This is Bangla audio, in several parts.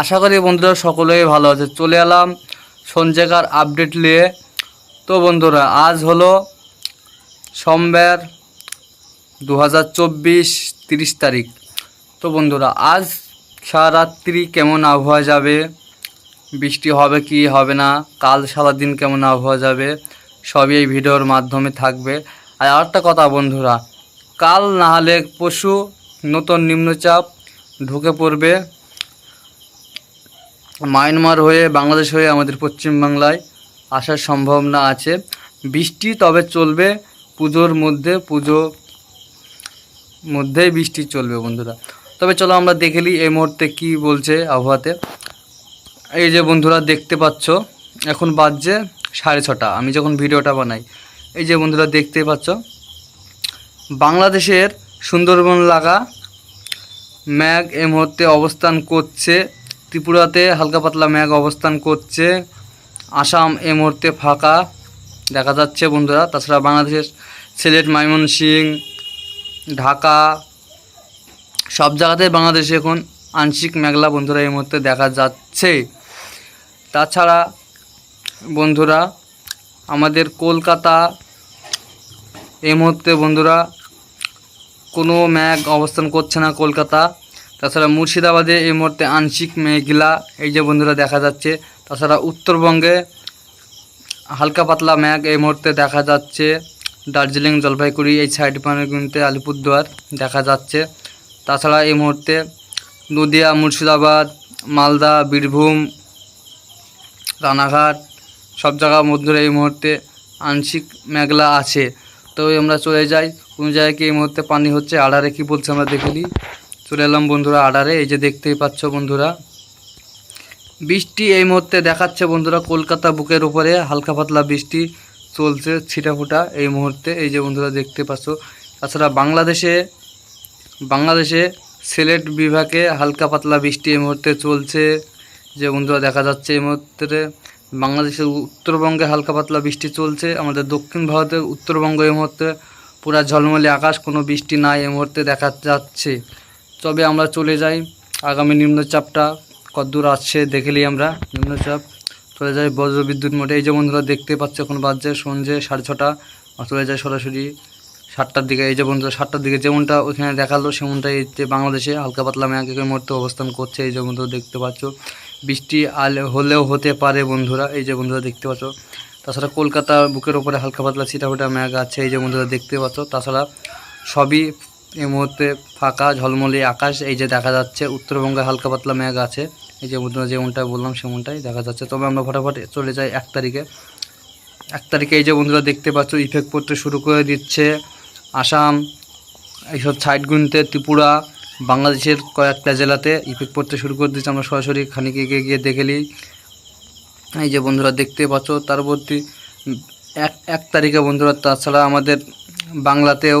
আশা করি বন্ধুরা সকলেই ভালো আছে। চলে এলাম সঞ্চয়কার আপডেট নিয়ে। তো বন্ধুরা, আজ হলো সোমবার দু হাজার চব্বিশ তিরিশ তারিখ। তো বন্ধুরা, আজ সারাত্রি কেমন আবহাওয়া যাবে? বৃষ্টি হবে কি হবে না? কাল সারাদিন কেমন আবহাওয়া যাবে? সবই এই ভিডিওর মাধ্যমে থাকবে। আর আরেকটা কথা বন্ধুরা, কাল না হলে পশু নতুন নিম্নচাপ ঢুকে পড়বে। মায়ানমার হয়ে, বাংলাদেশ হয়ে আমাদের পশ্চিমবাংলায় আসার সম্ভাবনা আছে। বৃষ্টি তবে চলবে, পুজোর মধ্যে, পুজো মধ্যেই বৃষ্টি চলবে বন্ধুরা। তবে চলো আমরা দেখে নিই এই মুহূর্তে কি বলছে আবহাওয়াতে। এই যে বন্ধুরা দেখতে পাচ্ছ, এখন বাজছে সাড়ে ছটা। আমি যখন ভিডিওটা বানাই, এই যে বন্ধুরা দেখতে পাচ্ছ, বাংলাদেশের সুন্দরবন লাগা ম্যাগ এই মুহূর্তে অবস্থান করছে ত্রিপুরাতে হালকা পাতলা ম্যাগ অবস্থান করছে। আসাম এ মুহূর্তে ফাঁকা দেখা যাচ্ছে বন্ধুরা। তাছাড়া বাংলাদেশের সিলেট, ময়মনসিং, ঢাকা সব জায়গাতে বাংলাদেশে এখন আংশিক মেঘলা বন্ধুরা এই মুহূর্তে দেখা যাচ্ছে। তাছাড়া বন্ধুরা, আমাদের কলকাতা এই মুহূর্তে বন্ধুরা কোনো ম্যাগ অবস্থান করছে না কলকাতা। তাছাড়া মুর্শিদাবাদে এই মুহূর্তে আংশিক মেঘলা, এই যে বন্ধুরা দেখা যাচ্ছে, তাছাড়া উত্তরবঙ্গে হালকা পাতলা ম্যাগ এই মুহূর্তে দেখা যাচ্ছে। দার্জিলিং, জলপাইগুড়ি, এই সাইড পানিগুলিতে আলিপুরদুয়ার দেখা যাচ্ছে। তাছাড়া এই মুহূর্তে নদিয়া, মুর্শিদাবাদ, মালদা, বীরভূম, রানাঘাট, সব জায়গার মধ্যে এই মুহূর্তে আংশিক মেঘলা আছে। তো আমরা চলে যাই। কোনো জায়গায় কি এই মুহূর্তে পানি হচ্ছে? আড়ারে কি বলছে আমরা দেখে নিই। চলে এলাম বন্ধুরা আড়ারে, এই যে দেখতেই পাচ্ছ বন্ধুরা। বৃষ্টি এই মুহূর্তে দেখাচ্ছে বন্ধুরা কলকাতা বুকের উপরে, হালকা পাতলা বৃষ্টি চলছে, ছিটাফুটা এই মুহূর্তে, এই যে বন্ধুরা দেখতে পাচ্ছ। তাছাড়া বাংলাদেশে বাংলাদেশে সিলেট বিভাগে হালকা পাতলা বৃষ্টি এই মুহূর্তে চলছে। যে বন্ধুরা দেখা যাচ্ছে এই মুহূর্তে, বাংলাদেশের উত্তরবঙ্গে হালকা পাতলা বৃষ্টি চলছে, আমাদের দক্ষিণ ভারতের উত্তরবঙ্গ এই মুহূর্তে পুরা ঝলমলে আকাশ, কোনো বৃষ্টি নাই এই মুহূর্তে দেখা যাচ্ছে। তবে আমরা চলে যাই আগামী নিম্নচাপটা। কতদূর আসছে দেখেলি আমরা নিম্নচাপ। চলে যাই বজ্রবিদ্যুৎ মোটে এই যে বন্ধুরা দেখতে পাচ্ছ, এখন বাজছে সন্ধ্যে সাড়ে ছটা। চলে যায় সরাসরি সাতটার দিকে। এই যে বন্ধুরা সাতটার দিকে যেমনটা ওইখানে দেখাল, সেমনটাই এই যে বাংলাদেশে হালকা পাতলা মেঘের মধ্যে অবস্থান করছে। এই যে বন্ধুরা দেখতে পাচ্ছ, বৃষ্টি আলে হলেও হতে পারে বন্ধুরা। এই যে বন্ধুরা দেখতে পাচ্ছ, তাছাড়া কলকাতা বুকের ওপরে হালকা পাতলা ছিটাফোটা মেঘ আছে। এই যে বন্ধুরা দেখতে পাচ্ছ, তাছাড়া সবই এই মুহূর্তে ফাঁকা ঝলমলে আকাশ, এই যে দেখা যাচ্ছে উত্তরবঙ্গে হালকা পাতলা মেঘ আছে। এই যে যেমনটা বললাম সেমনটাই দেখা যাচ্ছে। তবে আমরা ফটাফট চলে যাই এক তারিখে। এক তারিখে এই যে বন্ধুরা দেখতে পাচ্ছ, ইফেক্ট পড়তে শুরু করে দিচ্ছে আসাম, এইসব সাইডগুলিতে ত্রিপুরা, বাংলাদেশের কয়েকটা জেলাতে ইফেক্ট পড়তে শুরু করে দিচ্ছে। আমরা সরাসরি খানিক এগিয়ে গিয়ে দেখে নিই। এই যে বন্ধুরা দেখতে পাচ্ছ তারপরতি এক এক তারিখে বন্ধুরা, তাছাড়া আমাদের বাংলাতেও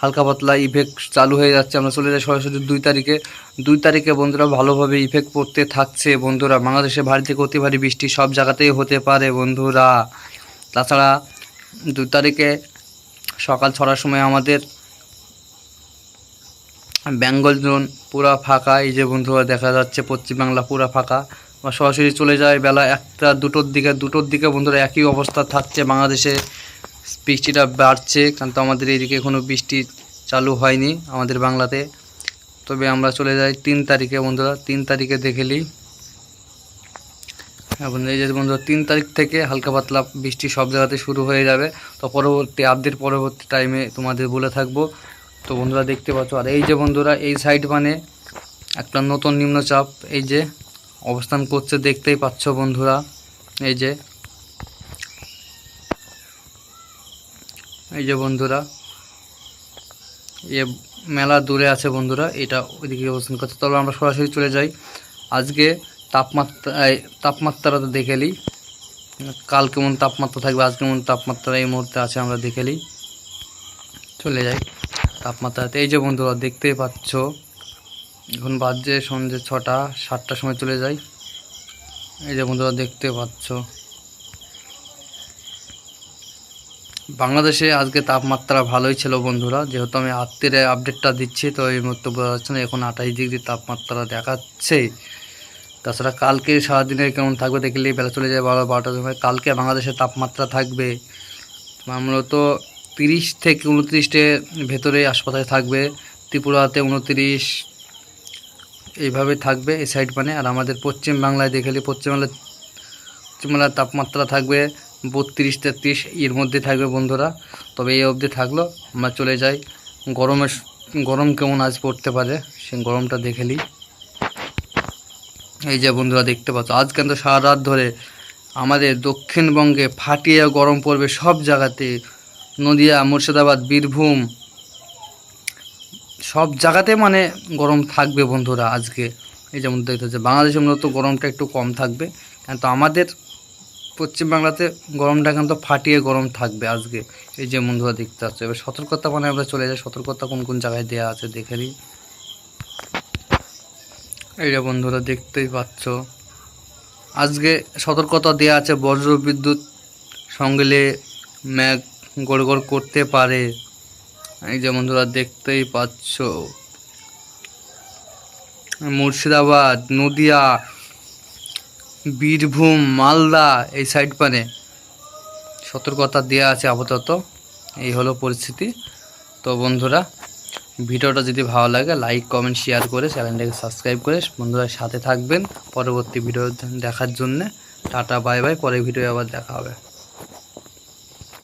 হালকা পাতলা ইফেক্ট চালু হয়ে যাচ্ছে। আমরা চলে যাই সরাসরি দুই তারিখে। দুই তারিখে বন্ধুরা ভালোভাবে ইফেক্ট পড়তে থাকছে বন্ধুরা। বাংলাদেশে ভারী থেকে অতি ভারী বৃষ্টি সব জায়গাতেই হতে পারে বন্ধুরা। তাছাড়া দুই তারিখে সকাল ছটার সময় আমাদের বেঙ্গল জোন পুরা ফাঁকা। এই যে বন্ধুরা দেখা যাচ্ছে পশ্চিমবাংলা পুরা ফাঁকা। সরাসরি চলে যায় বেলা একটা, দুটোর দিকে। দুটোর দিকে বন্ধুরা একই অবস্থা থাকছে বাংলাদেশে। বৃষ্টিটা বাড়ছে, কারণ তো আমাদের এইদিকে কোনো বৃষ্টি চালু হয়নি আমাদের বাংলাতে। তবে আমরা চলে যাই তিন তারিখে বন্ধুরা, তিন তারিখে দেখে নিই। এখন এই যে বন্ধুরা, তিন তারিখ থেকে হালকা পাতলা বৃষ্টি সব জায়গাতে শুরু হয়ে যাবে। তো পরবর্তী আপডেট পরবর্তী টাইমে তোমাদের বলে থাকব। তো বন্ধুরা দেখতে পাচ্ছ, আর এই যে বন্ধুরা, এই সাইড মানে একটা নতুন নিম্নচাপ, এই যে অবস্থান করছে, দেখতেই পাচ্ছ বন্ধুরা, এই যে এই যে বন্ধুরা, এ মেলা দূরে আছে বন্ধুরা, এটা ওইদিকে অবস্থান করছে। তবে আমরা সরাসরি চলে যাই। আজকে তাপমাত্রা তাপমাত্রাটা দেখে নিই কাল কেমন তাপমাত্রা থাকবে, আজ কেমন তাপমাত্রা এই মুহূর্তে আছে আমরা দেখে নিই চলে যাই তাপমাত্রাতে। এই যে বন্ধুরা, দেখতেই পাচ্ছ, এখন বাজছে সন্ধ্যে ছটা, সাতটার সময় চলে যাই। এই যে বন্ধুরা, দেখতে পাচ্ছ। বাংলাদেশে আজকে তাপমাত্রা ভালোই ছিল বন্ধুরা। যেহেতু আমি আত্মীয় আপডেটটা দিচ্ছি, তো এই মুহূর্তে বোঝা যাচ্ছে না, এখন আঠাশ ডিগ্রি তাপমাত্রা দেখাচ্ছে। তাছাড়া কালকে সারাদিনের কেমন থাকবে দেখলেই বেলা চলে যায় বারো বারোটার সময়। কালকে বাংলাদেশের তাপমাত্রা থাকবে, মূলত তিরিশ থেকে উনত্রিশটে ভেতরে আশপাশে থাকবে, ত্রিপুরাতে উনত্রিশ, এইভাবে থাকবে এই সাইড মানে। আর আমাদের পশ্চিম বাংলায় দেখলে পশ্চিমবাংলায় পশ্চিমবাংলার তাপমাত্রা থাকবে বত্রিশ তেত্রিশ এর মধ্যে থাকবে বন্ধুরা। তবে এই অবধি থাকল, আমরা চলে যাই। গরমের গরম কেমন আজ পড়তে পারে, সে গরমটা দেখে নিই। এই যে বন্ধুরা দেখতে পাচ্ছ, আজ কিন্তু সারা রাত ধরে আমাদের দক্ষিণবঙ্গে ফাটিয়ে গরম পড়বে সব জায়গাতে। নদিয়া, মুর্শিদাবাদ, বীরভূম, সব জায়গাতে মানে গরম থাকবে বন্ধুরা আজকে। এই যেমন দেখতে পাচ্ছি, বাংলাদেশের মূলত গরমটা একটু কম থাকবে। কিন্তু আমাদের পশ্চিমবাংলাতে গরমটা কিন্তু ফাটিয়ে গরম থাকবে আজকে। এই যে বন্ধুরা দেখতে পাচ্ছ, এবার সতর্কতা মানে আমরা চলে যাই, সতর্কতা কোন কোন জায়গায় দেওয়া আছে দেখে নিই। এই যে বন্ধুরা দেখতেই পাচ্ছ, আজকে সতর্কতা দেওয়া আছে বজ্র বিদ্যুৎ সঙ্গেলে ম্যাগ গড় গড় করতে পারে। এই যে বন্ধুরা দেখতেই পাচ্ছ, মুর্শিদাবাদ, নদিয়া বীরভূম, মালদা এই সাইড পানে সতর্কতা দেওয়া আছে আপাতত। এই হলো পরিস্থিতি। তো বন্ধুরা, ভিডিওটা যদি ভালো লাগে লাইক কমেন্ট শেয়ার করে চ্যানেলটাকে সাবস্ক্রাইব করে বন্ধুরা সাথে থাকবেন। পরবর্তী ভিডিও দেখার জন্যে। টাটা বাই বাই পরের ভিডিও আবার দেখা হবে।